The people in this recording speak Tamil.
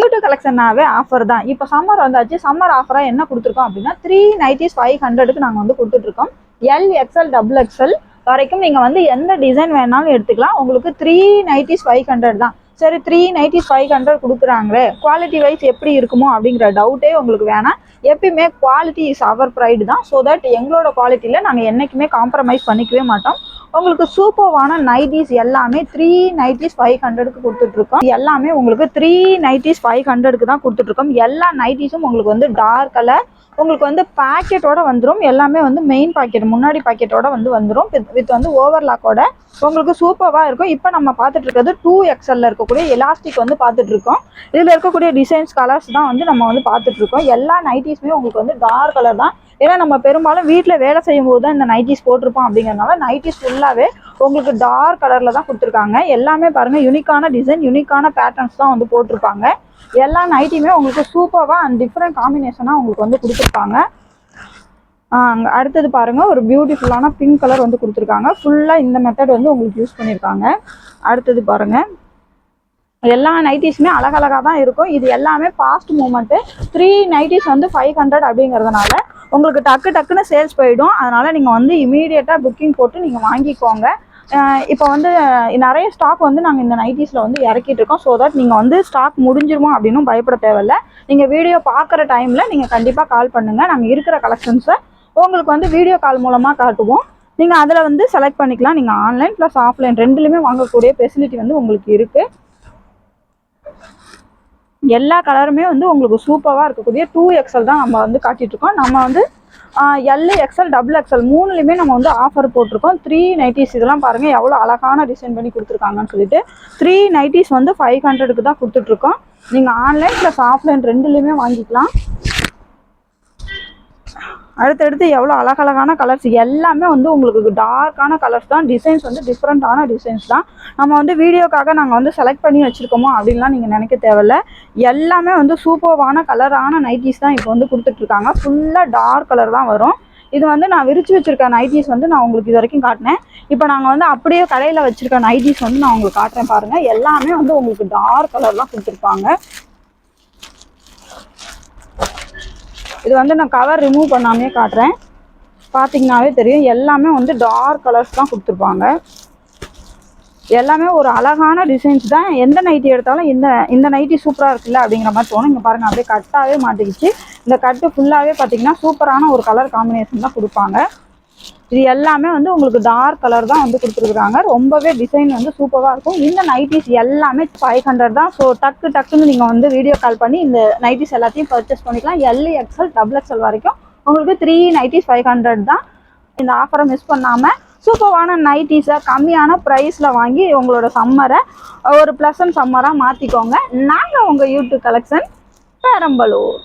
யூடியூப் கலெக்ஷனாவே ஆஃபர் தான். இப்போ சம்மர் வந்தாச்சு சம்மர் ஆஃபராக என்ன கொடுத்துருக்கோம் அப்படின்னா த்ரீ நைன்டிஸ் ஃபைவ் ஹண்ட்ரடுக்கு நாங்கள் வந்து கொடுத்துட்ருக்கோம் எல் எக்ஸ்எல் டபுள் எக்ஸ்எல் வரைக்கும் நீங்கள் வந்து எந்த டிசைன் வேணாலும் எடுத்துக்கலாம். உங்களுக்கு த்ரீ நைன்டிஸ் ஃபைவ் ஹண்ட்ரட் தான். சரி த்ரீ நைன்டிஸ் ஃபைவ் ஹண்ட்ரட் கொடுக்குறாங்களே குவாலிட்டி வைஸ் எப்படி இருக்குமோ அப்படிங்கிற டவுட்டே உங்களுக்கு வேணாம். எப்பயுமே குவாலிட்டி இஸ் அவர் ப்ரைடு தான். ஸோ தட் எங்களோட குவாலிட்டியில் நாங்கள் என்றைக்குமே காம்ப்ரமைஸ் பண்ணிக்கவே மாட்டோம். உங்களுக்கு சூப்பர்வான நைட்டிஸ் எல்லாமே த்ரீ நைட்டிஸ் ஃபைவ் ஹண்ட்ரடுக்கு கொடுத்துட்ருக்கோம். எல்லாமே உங்களுக்கு த்ரீ நைட்டிஸ் ஃபைவ் ஹண்ட்ரடுக்கு தான் கொடுத்துட்ருக்கோம். எல்லா நைட்டிஸும் உங்களுக்கு வந்து டார்க் கலர் உங்களுக்கு வந்து பாக்கெட்டோட வந்துடும் எல்லாமே வந்து மெயின் பாக்கெட் முன்னாடி பாக்கெட்டோட வந்து வந்துடும் வித் வந்து ஓவர்லாக்கோட உங்களுக்கு சூப்பராக இருக்கும். இப்போ நம்ம பார்த்துட்டு இருக்கிறது டூ எக்ஸலில் இருக்கக்கூடிய எலாஸ்டிக் வந்து பார்த்துட்டு இருக்கோம் இதில் இருக்கக்கூடிய டிசைன்ஸ் கலர்ஸ் தான் வந்து நம்ம வந்து பார்த்துட்டு இருக்கோம் எல்லா நைட்டிஸுமே உங்களுக்கு வந்து டார்க் கலர் தான் ஏன்னா நம்ம பெரும்பாலும் வீட்டில் வேலை செய்யும் போது தான் இந்த நைட்டிஸ் போட்டிருப்போம் அப்படிங்கறதுனால நைட்டிஸ் ஃபுல்லாகவே உங்களுக்கு டார்க் கலரில் தான் கொடுத்துருக்காங்க. எல்லாமே பாருங்கள் யூனிக்கான டிசைன் யூனிக்கான பேட்டர்ன்ஸ் தான் வந்து போட்டிருப்பாங்க. எல்லா நைட்டியுமே உங்களுக்கு சூப்பராக அண்ட் டிஃப்ரெண்ட் காம்பினேஷனாக உங்களுக்கு வந்து கொடுத்துருப்பாங்க. அங்கே அடுத்தது பாருங்கள் ஒரு பியூட்டிஃபுல்லான பிங்க் கலர் வந்து கொடுத்துருக்காங்க. ஃபுல்லாக இந்த மெத்தட் வந்து உங்களுக்கு யூஸ் பண்ணியிருக்காங்க அடுத்தது பாருங்கள் எல்லா நைட்டிஸுமே அழகழகாக தான் இருக்கும். இது எல்லாமே ஃபாஸ்ட் மூமெண்ட்டு த்ரீ நைட்டிஸ் வந்து ஃபைவ் ஹண்ட்ரட் அப்படிங்கிறதுனால உங்களுக்கு டக்கு டக்குன்னு சேல்ஸ் போயிடும். அதனால் நீங்கள் வந்து இமீடியட்டாக புக்கிங் போட்டு நீங்கள் வாங்கிக்கோங்க. இப்போ வந்து நிறைய ஸ்டாக் வந்து நாங்கள் இந்த நைட்டிஸில் வந்து இறக்கிட்டு இருக்கோம். ஸோ தட் நீங்கள் வந்து ஸ்டாக் முடிஞ்சிருமோ அப்படின்னும் பயப்பட தேவையில்ல. நீங்கள் வீடியோ பார்க்குற டைமில் நீங்கள் கண்டிப்பாக கால் பண்ணுங்கள் நாங்கள் இருக்கிற கலெக்ஷன்ஸை உங்களுக்கு வந்து வீடியோ கால் மூலமாக காட்டுவோம். நீங்கள் அதில் வந்து செலக்ட் பண்ணிக்கலாம். நீங்கள் ஆன்லைன் ப்ளஸ் ஆஃப்லைன் ரெண்டுலேயுமே வாங்கக்கூடிய ஃபெசிலிட்டி வந்து உங்களுக்கு இருக்குது எல்லா கலருமே வந்து உங்களுக்கு சூப்பராக இருக்கக்கூடிய டூ எக்ஸல் தான் நம்ம வந்து காட்டிகிட்ருக்கோம் இருக்கோம் நம்ம வந்து எல் எக்ஸல் டபுள் எக்ஸல் மூணுலேயுமே நம்ம வந்து ஆஃபர் போட்டிருக்கோம். த்ரீ நைட்டிஸ் இதெல்லாம் பாருங்கள் எவ்வளோ அழகான டிசைன் பண்ணி கொடுத்துருக்காங்கன்னு சொல்லிட்டு. த்ரீ நைட்டிஸ் வந்து ஃபைவ் ஹண்ட்ரடுக்கு தான் கொடுத்துட்ருக்கோம் நீங்கள் ஆன்லைன் ப்ளஸ் ஆஃப்லைன் ரெண்டுலேயுமே வாங்கிக்கலாம். அடுத்தடுத்து எவ்வளோ அழகழகான கலர்ஸ் எல்லாமே வந்து உங்களுக்கு டார்க்கான கலர்ஸ் தான் டிசைன்ஸ் வந்து டிஃப்ரெண்ட்டான டிசைன்ஸ் தான். நம்ம வந்து வீடியோக்காக நாங்கள் வந்து செலக்ட் பண்ணி வச்சுருக்கோமோ அப்படின்லாம் நீங்கள் நினைக்க தேவையில்ல. எல்லாமே வந்து சூப்பர்வான கலரான நைட்டிஸ் தான் இப்போ வந்து கொடுத்துட்ருக்காங்க ஃபுல்லாக டார்க் கலர் தான் வரும். இது வந்து நான் விரிச்சு வச்சுருக்க நைட்டிஸ் வந்து நான் உங்களுக்கு இது வரைக்கும் காட்டினேன். இப்போ நாங்கள் வந்து அப்படியே கடையில் வச்சுருக்க நைட்டிஸ் வந்து நான் உங்களுக்கு காட்டுறேன் பாருங்கள் எல்லாமே வந்து உங்களுக்கு டார்க் கலர்லாம் கொடுத்துருப்பாங்க. இது வந்து நான் கவர் ரிமூவ் பண்ணாமே காட்டுறேன். பார்த்தீங்கனாவே தெரியும். எல்லாமே வந்து டார்க் கலர்ஸ் தான் கொடுத்துருப்பாங்க. எல்லாமே ஒரு அழகான டிசைன்ஸ் தான். எந்த நைட்டி எடுத்தாலும் இந்த இந்த நைட்டி சூப்பராக இருக்குல்ல அப்படிங்கிற மாதிரி தோணும். இங்கே பாருங்கள் அப்படியே கட்டாகவே மாட்டிக்கிச்சு. இந்த கட்டு ஃபுல்லாகவே பார்த்தீங்கன்னா சூப்பரான ஒரு கலர் காம்பினேஷன் தான் கொடுப்பாங்க. இது எல்லாமே வந்து உங்களுக்கு டார்க் கலர் தான் வந்து கொடுத்துருக்குறாங்க. ரொம்பவே டிசைன் வந்து சூப்பராக இருக்கும். இந்த நைட்டிஸ் எல்லாமே ஃபைவ் ஹண்ட்ரட் தான். ஸோ டக்கு டக்குன்னு நீங்கள் வந்து வீடியோ கால் பண்ணி இந்த நைட்டிஸ் எல்லாத்தையும் பர்ச்சேஸ் பண்ணிக்கலாம். எல் எக்ஸ்எல் டபுள் எக்ஸ்எல் வரைக்கும் உங்களுக்கு த்ரீ நைட்டிஸ் ஃபைவ் ஹண்ட்ரட் தான். இந்த ஆஃபரை மிஸ் பண்ணாமல் சூப்பரான நைட்டிஸை கம்மியான ப்ரைஸில் வாங்கி உங்களோட சம்மரை ஒரு ப்ளசன்ட் சம்மராக மாற்றிக்கோங்க நாங்கள் உங்கள் யூடியூப் கலெக்ஷன் பெரம்பலூர்.